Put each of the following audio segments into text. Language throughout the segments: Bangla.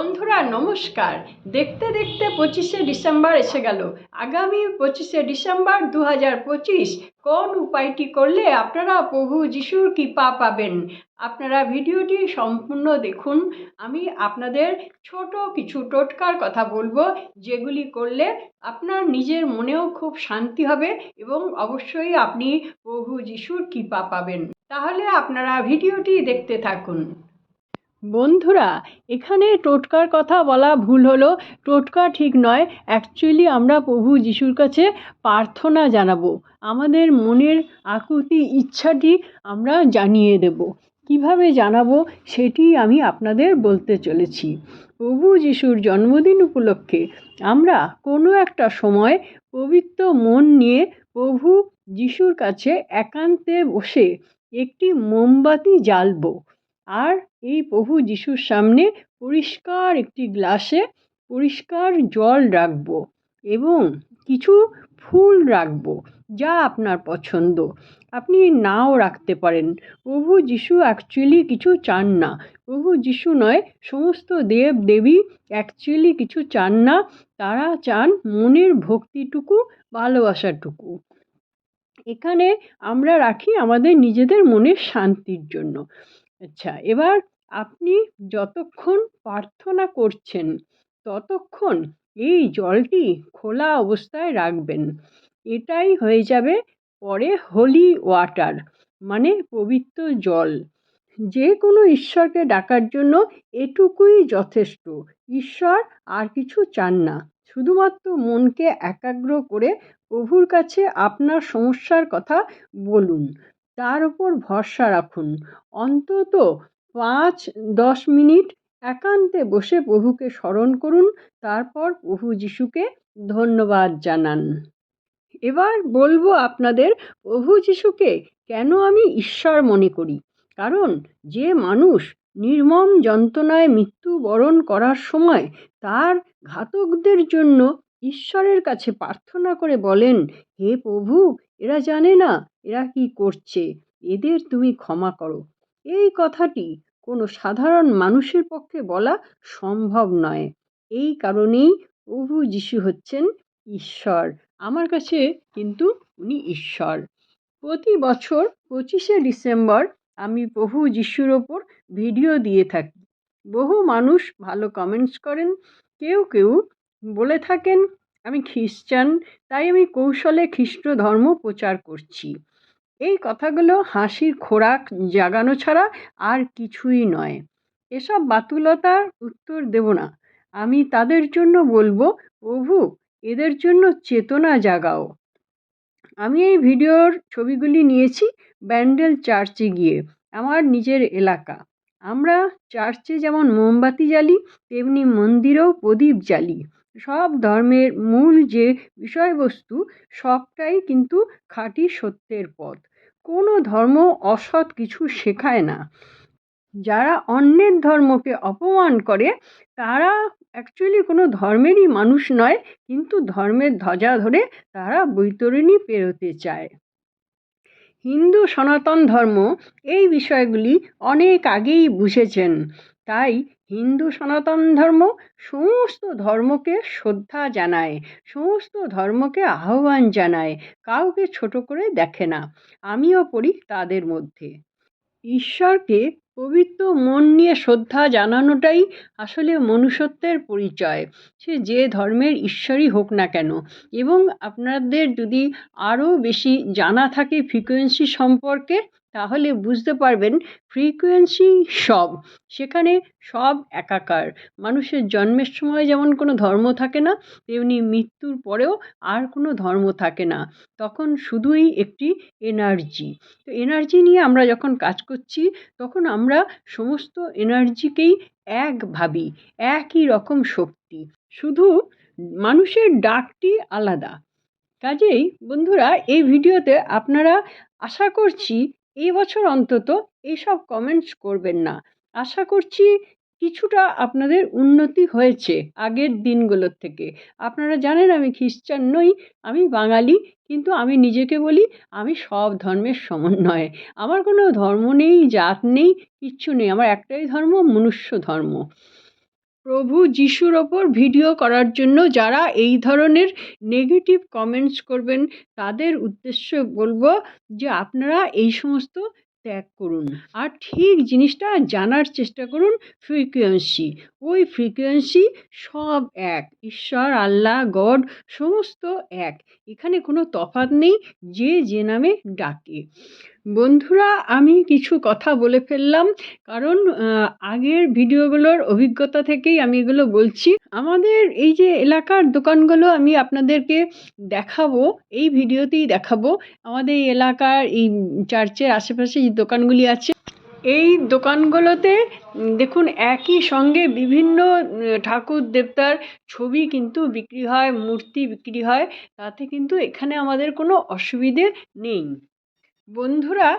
বন্ধুরা, নমস্কার। দেখতে দেখতে পঁচিশে ডিসেম্বর এসে গেল। আগামী পঁচিশে ডিসেম্বর দু হাজার পঁচিশ, কোন উপায়টি করলে আপনারা প্রভু যিশুর কৃপা পাবেন? আপনারা ভিডিওটি সম্পূর্ণ দেখুন। আমি আপনাদের ছোট কিছু টোটকার কথা বলব, যেগুলি করলে আপনার নিজের মনেও খুব শান্তি হবে এবং অবশ্যই আপনি প্রভু যিশুর কৃপা পাবেন। তাহলে আপনারা ভিডিওটি দেখতে থাকুন। বন্ধুরা, এখানে টোটকার কথা বলা ভুল হলো। টোটকা ঠিক নয় অ্যাকচুয়ালি আমরা প্রভু যিশুর কাছে প্রার্থনা জানাব। আমাদের মনের আকুতি, ইচ্ছাটি আমরা জানিয়ে দেব। কীভাবে জানাব সেটি আমি আপনাদের বলতে চলেছি। প্রভু যিশুর জন্মদিন উপলক্ষে আমরা কোনো একটা সময় পবিত্র মন নিয়ে প্রভু যিশুর কাছে একান্তে বসে একটি মোমবাতি জ্বালবো। আর এই প্রভু যিশুর সামনে পরিষ্কার একটি গ্লাসে পরিষ্কার জল রাখব এবং কিছু ফুল রাখব যা আপনার পছন্দ। আপনি নাও রাখতে পারেন। প্রভু যিশু অ্যাকচুয়ালি কিছু চান না। প্রভু যিশু নয়, সমস্ত দেব দেবী অ্যাকচুয়ালি কিছু চান না। তারা চান মনের ভক্তিটুকু, ভালোবাসাটুকু। এখানে আমরা রাখি আমাদের নিজেদের মনের শান্তির জন্য। আচ্ছা এবার আপনি যতক্ষণ প্রার্থনা করছেন, ততক্ষণ এই জলটি খোলা অবস্থায় রাখবেন। এটাই হয়ে যাবে পরে হোলি ওয়াটার মানে পবিত্র জল। যে কোনো ঈশ্বরকে ডাকার জন্য এটুকুই যথেষ্ট। ঈশ্বর আর কিছু চান না। শুধুমাত্র মনকে একাগ্র করে প্রভুর কাছে আপনার সমস্যার কথা বলুন। তার উপর ভরসা রাখুন। অন্তত পাঁচ দশ মিনিট একান্তে বসে প্রভুকে স্মরণ করুন, তারপর প্রভু যিশুকে ধন্যবাদ জানান। এবার বলব আপনাদের, প্রভু যিশুকে কেন আমি ঈশ্বর মনে করি? কারণ যে মানুষ নির্মম যন্ত্রণায় মৃত্যুবরণ করার সময় তার ঘাতকদের জন্য ঈশ্বরের কাছে প্রার্থনা করে বলেন, হে প্রভু, এরা জানে না এরা কি করছে, এদের তুমি ক্ষমা করো। এই কথাটি কোনো সাধারণ মানুষের পক্ষে বলা সম্ভব নয়। এই কারণেই প্রভু যিশু হচ্ছেন ঈশ্বর, আমার কাছে কিন্তু উনি ঈশ্বর। প্রতি বছর পঁচিশে ডিসেম্বর আমি প্রভু যিশুর ওপর ভিডিও দিয়ে থাকি। বহু মানুষ ভালো কমেন্টস করেন, কেউ কেউ বলে থাকেন, আমি খ্রিস্টান, তাই আমি কৌশলে খ্রিস্ট ধর্ম প্রচার করছি। এই কথাগুলো হাসির খোরাক জাগানো ছাড়া আর কিছুই নয়। এসব বাতুলতার উত্তর দেব না। আমি তাদের জন্য বলব, প্রভু, এদের জন্য চেতনা জাগাও। আমি এই ভিডিওর ছবিগুলি নিয়েছি ব্যান্ডেল চার্চে গিয়ে, আমার নিজের এলাকা। আমরা চার্চে যেমন মোমবাতি জ্বালি, তেমনি মন্দিরেও প্রদীপ জ্বালি। সব ধর্মের মূল যে বিষয়বস্তু, সবটাই কিন্তু খাঁটি সত্যের পথ। কোনো ধর্ম অসৎ কিছু শেখায় না। যারা অন্যের ধর্মকে অপমান করে, তারা অ্যাকচুয়ালি কোনো ধর্মেরই মানুষ নয়, কিন্তু ধর্মের ধ্বজা ধরে তারা বৈতরণী পেরোতে চায়। হিন্দু সনাতন ধর্ম এই বিষয়গুলি অনেক আগেই বুঝেছেন। তাই হিন্দু সনাতন ধর্ম সমস্ত ধর্মকে শ্রদ্ধা জানায়, সমস্ত ধর্মকে আহ্বান জানায়, কাউকে ছোট করে দেখে না। আমিও পড়ি তাদের মধ্যে। ঈশ্বরকে পবিত্র মন নিয়ে শ্রদ্ধা জানানোটাই আসলে মনুষ্যত্বের পরিচয়। সে যে ধর্মের ঈশ্বরই হোক না কেন। এবং আপনাদের যদি আরও বেশি জানা থাকে ফ্রিকোয়েন্সি সম্পর্কে তাহলে বুঝতে পারবেন ফ্রিকোয়েন্সি সব। সেখানে সব একাকার। মানুষের জন্মের সময় যেমন কোনো ধর্ম থাকে না, তেমনি মৃত্যুর পরেও আর কোনো ধর্ম থাকে না। তখন শুধুই একটি এনার্জি তো এনার্জি নিয়ে আমরা যখন কাজ করছি, তখন আমরা সমস্ত এনার্জিকেই এক ভাবি, একই রকম শক্তি। শুধু মানুষের ডাকটি আলাদা। কাজেই বন্ধুরা, এই ভিডিওতে আপনারা আশা করছি এই বছর অন্তত এইসব কমেন্টস করবেন না। আশা করছি কিছুটা আপনাদের উন্নতি হয়েছে আগের দিনগুলোর থেকে। আপনারা জানেন আমি খ্রিস্টান নই, আমি বাঙালি, কিন্তু আমি নিজেকে বলি আমি সব ধর্মের সমন্বয়। আমার কোনো ধর্ম নেই, জাত নেই, কিচ্ছু নেই। আমার একটাই ধর্ম, মনুষ্য ধর্ম। প্রভু যিশুর ওপর ভিডিও করার জন্য যারা এই ধরনের নেগেটিভ কমেন্টস করবেন, তাদের উদ্দেশ্যে বলব যে আপনারা এই সমস্ত ত্যাগ করুন। আর ঠিক জিনিসটা জানার চেষ্টা করুন ফ্রিকোয়েন্সি ওই ফ্রিকোয়েন্সি সব এক। ঈশ্বর, আল্লাহ, গড সমস্ত এক। এখানে কোনো তফাৎ নেই, যে যে নামে ডাকে। বন্ধুরা, আমি কিছু কথা বলে ফেললাম। কারণ আগের ভিডিওগুলোর অভিজ্ঞতা থেকেই আমি এগুলো বলছি। আমাদের এই যে এলাকার দোকানগুলো আমি আপনাদেরকে দেখাবো, এই ভিডিওতেই দেখাবো। আমাদের এই এলাকার এই চার্চের আশেপাশে যে দোকানগুলি আছে, এই দোকানগুলোতে দেখুন, একই সঙ্গে বিভিন্ন ঠাকুর দেবতার ছবি কিন্তু বিক্রি হয়, মূর্তি বিক্রি হয়। তাতে কিন্তু এখানে আমাদের কোনো অসুবিধে নেই। বন্ধুরা,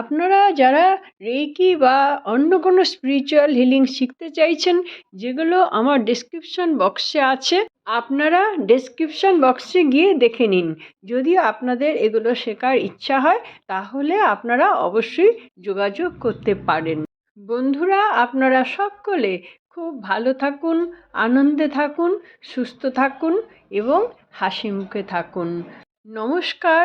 আপনারা যারা রেকি বা অন্য কোনো স্পিরিচুয়াল হিলিং শিখতে চাইছেন, যেগুলো আমার ডেসক্রিপশন বক্সে আছে, আপনারা ডেসক্রিপশন বক্সে গিয়ে দেখে নিন। যদি আপনাদের এগুলো শেখার ইচ্ছা হয়, তাহলে আপনারা অবশ্যই যোগাযোগ করতে পারেন। বন্ধুরা, আপনারা সকলে খুব ভালো থাকুন, আনন্দে থাকুন, সুস্থ থাকুন এবং হাসি মুখে থাকুন। নমস্কার